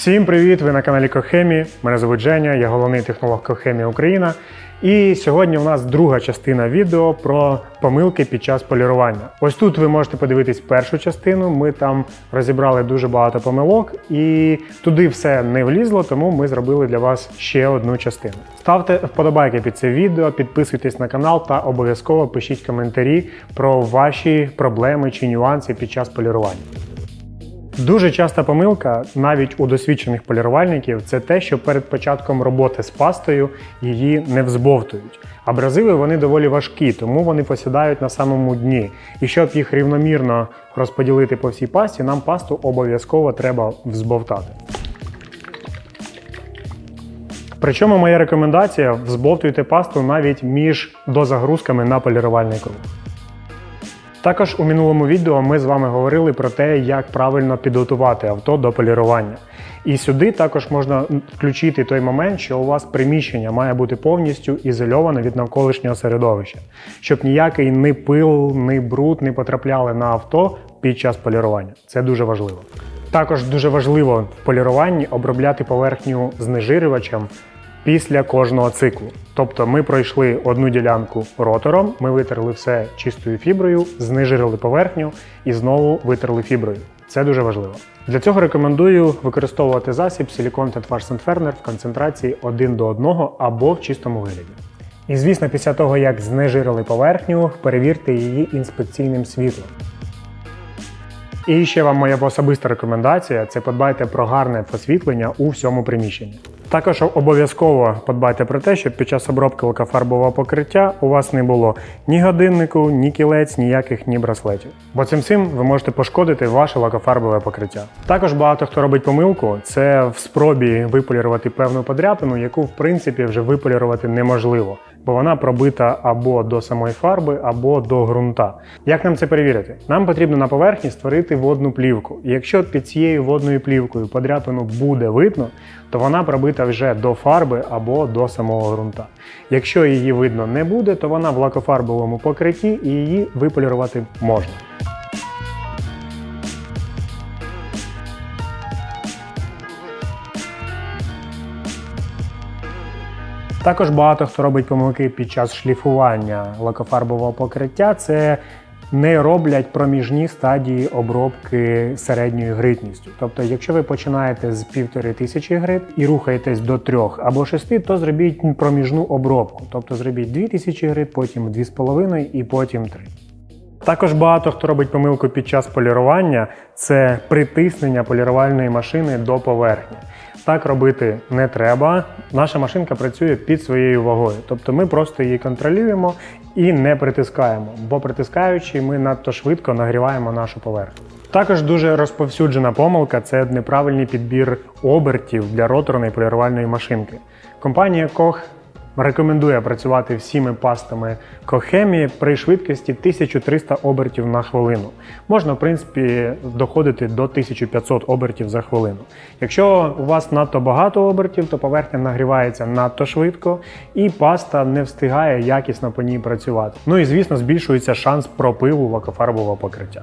Всім привіт! Ви на каналі Кохемі. Мене звуть Женя, я головний технолог Кохемі Україна. І сьогодні у нас друга частина відео про помилки під час полірування. Ось тут ви можете подивитись першу частину. Ми там розібрали дуже багато помилок, і туди все не влізло, тому ми зробили для вас ще одну частину. Ставте вподобайки під це відео, підписуйтесь на канал та обов'язково пишіть коментарі про ваші проблеми чи нюанси під час полірування. Дуже часта помилка, навіть у досвідчених полірувальників, це те, що перед початком роботи з пастою її не взбовтують. Абразиви вони доволі важкі, тому вони посідають на самому дні. І щоб їх рівномірно розподілити по всій пасті, нам пасту обов'язково треба взбовтати. Причому моя рекомендація взбовтуйте пасту навіть між дозагрузками на полірувальний круг. Також у минулому відео ми з вами говорили про те, як правильно підготувати авто до полірування. І сюди також можна включити той момент, що у вас приміщення має бути повністю ізольоване від навколишнього середовища, щоб ніякий ні пил, ні бруд не потрапляли на авто під час полірування. Це дуже важливо. Також дуже важливо в поліруванні обробляти поверхню знежирювачем після кожного циклу. Тобто ми пройшли одну ділянку ротором, ми витерли все чистою фіброю, знежирили поверхню і знову витерли фіброю. Це дуже важливо. Для цього рекомендую використовувати засіб Silicon Tetfars Ferner в концентрації 1 до 1 або в чистому вигляді. І звісно, після того, як знежирили поверхню, перевірте її інспекційним світлом. І ще вам моя особиста рекомендація це подбайте про гарне освітлення у всьому приміщенні. Також обов'язково подбайте про те, щоб під час обробки лакофарбового покриття у вас не було ні годиннику, ні кілець, ніяких ні браслетів. Бо цим цим ви можете пошкодити ваше лакофарбове покриття. Також багато хто робить помилку, це в спробі виполірувати певну подряпину, яку в принципі вже виполірувати неможливо, бо вона пробита або до самої фарби, або до ґрунта. Як нам це перевірити? Нам потрібно на поверхні створити водну плівку. І якщо під цією водною плівкою подряпину буде видно, то вона пробита вже до фарби або до самого ґрунта. Якщо її видно не буде, то вона в лакофарбовому покритті і її виполірувати можна. Також багато хто робить помилки під час шліфування лакофарбового покриття. Це не роблять проміжні стадії обробки середньою гритністю. Тобто, якщо ви починаєте з півтори тисячі грит і рухаєтесь до трьох або шести, то зробіть проміжну обробку. Тобто зробіть 2000 грит, потім 2,5 і потім 3. Також багато хто робить помилку під час полірування це притиснення полірувальної машини до поверхні. Так робити не треба. Наша машинка працює під своєю вагою. Тобто ми просто її контролюємо і не притискаємо, бо притискаючи, ми надто швидко нагріваємо нашу поверхню. Також дуже розповсюджена помилка це неправильний підбір обертів для роторної полірувальної машинки. Компанія Koch рекомендує працювати всіми пастами Кохемі при швидкості 1300 обертів на хвилину. Можна, в принципі, доходити до 1500 обертів за хвилину. Якщо у вас надто багато обертів, то поверхня нагрівається надто швидко і паста не встигає якісно по ній працювати. Ну і звісно, збільшується шанс пропилу лакофарбового покриття.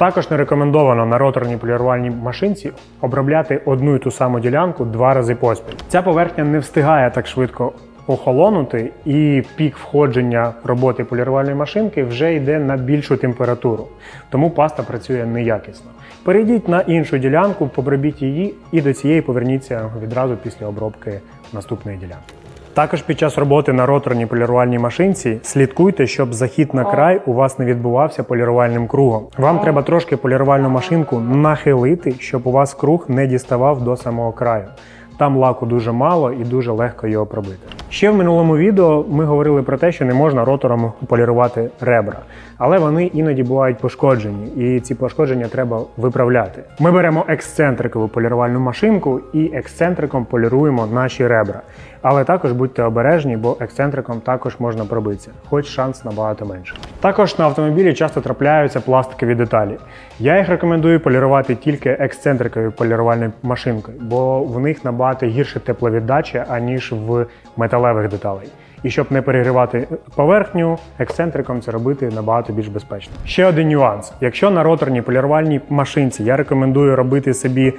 Також не рекомендовано на роторній полірувальній машинці обробляти одну і ту саму ділянку два рази поспіль. Ця поверхня не встигає так швидко охолонути, і пік входження роботи полірувальної машинки вже йде на більшу температуру, тому паста працює неякісно. Перейдіть на іншу ділянку, побробіть її і до цієї поверніться відразу після обробки наступної ділянки. Також під час роботи на роторній полірувальній машинці слідкуйте, щоб захід на край у вас не відбувався полірувальним кругом. Вам треба трошки полірувальну машинку нахилити, щоб у вас круг не діставав до самого краю. Там лаку дуже мало і дуже легко його пробити. Ще в минулому відео ми говорили про те, що не можна ротором полірувати ребра, але вони іноді бувають пошкоджені, і ці пошкодження треба виправляти. Ми беремо ексцентрикову полірувальну машинку і ексцентриком поліруємо наші ребра. Але також будьте обережні, бо ексцентриком також можна пробитися, хоч шанс набагато менше. Також на автомобілі часто трапляються пластикові деталі. Я їх рекомендую полірувати тільки ексцентриковою полірувальною машинкою, бо в них набагато гірше тепловіддача, аніж в металевих деталей. І щоб не перегрівати поверхню, ексцентриком це робити набагато більш безпечно. Ще один нюанс: якщо на роторній полірувальній машинці я рекомендую робити собі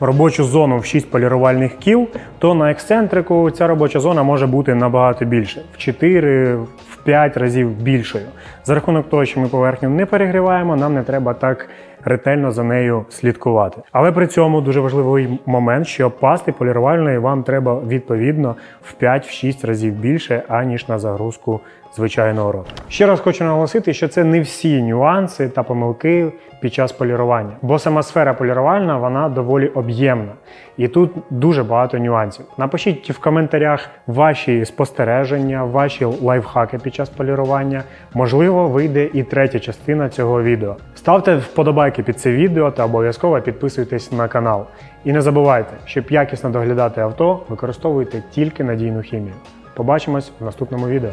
робочу зону в 6 полірувальних кіл, то на ексцентрику ця робоча зона може бути набагато більше в 4 в 5 разів більшою. За рахунок того, що ми поверхню не перегріваємо, нам не треба так ретельно за нею слідкувати. Але при цьому дуже важливий момент, що пасти полірувальної вам треба відповідно в 5-6 разів більше, аніж на загрузку звичайного роту. Ще раз хочу наголосити, що це не всі нюанси та помилки під час полірування, бо сама сфера полірувальна вона доволі об'ємна, і тут дуже багато нюансів. Напишіть в коментарях ваші спостереження, ваші лайфхаки під час полірування. Можливо, вийде і третя частина цього відео. Ставте вподобайки під це відео та обов'язково підписуйтесь на канал. І не забувайте, щоб якісно доглядати авто, використовуйте тільки надійну хімію. Побачимось в наступному відео.